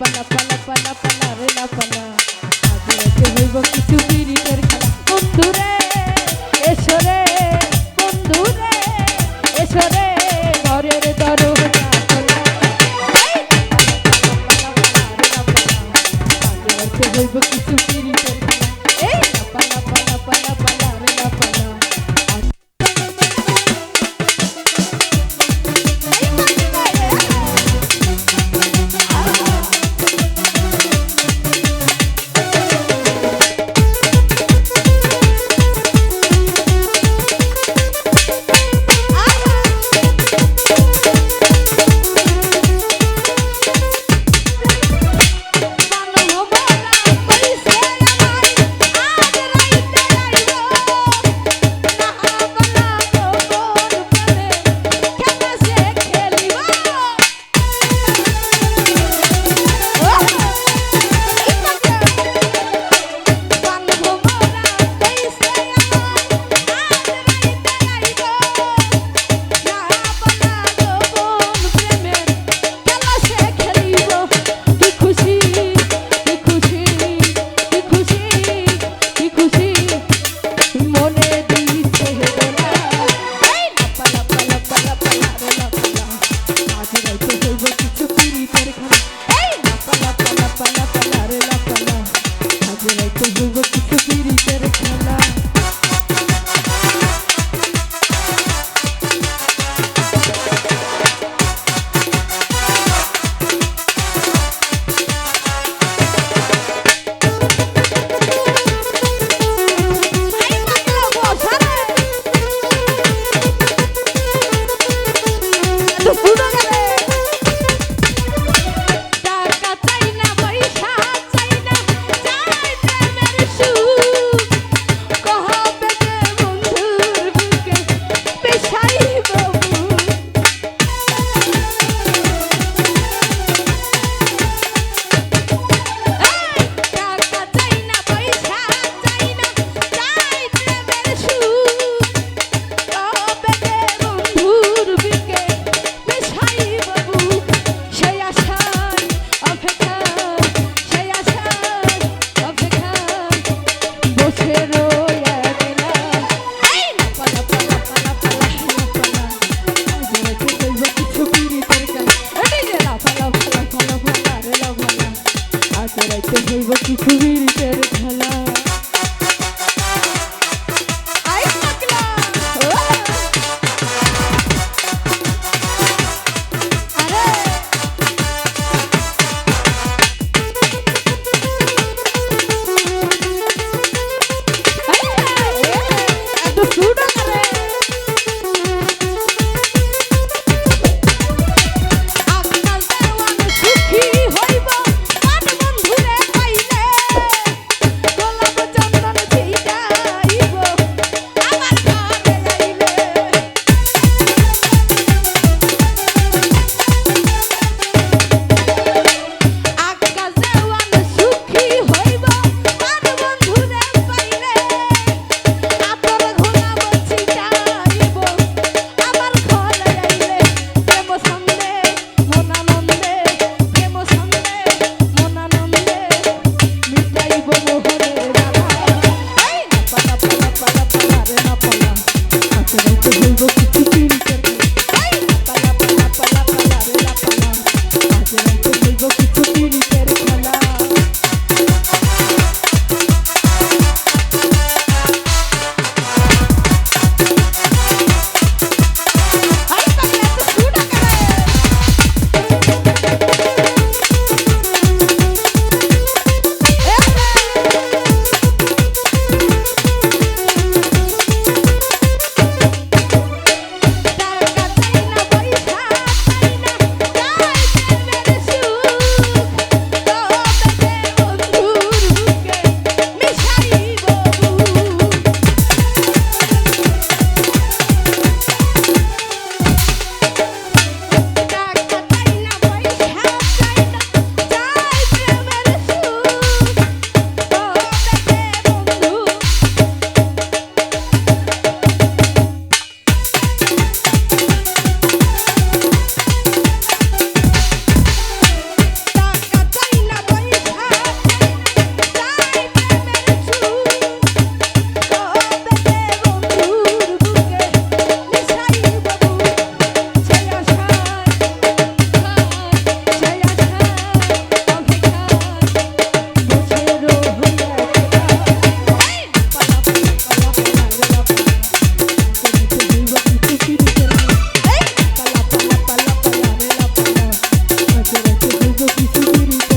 পালা পালা পালা পালা রে লা পালা। আজ রাতে হইব কিছু বিড়িটের খেলা। বন্ধু রে, এসো রে, বন্ধু রে, এসো রে, ঘরের দরজা খোলা। হইব কিছু look at গাইতে হইব কি খুবই Thank you.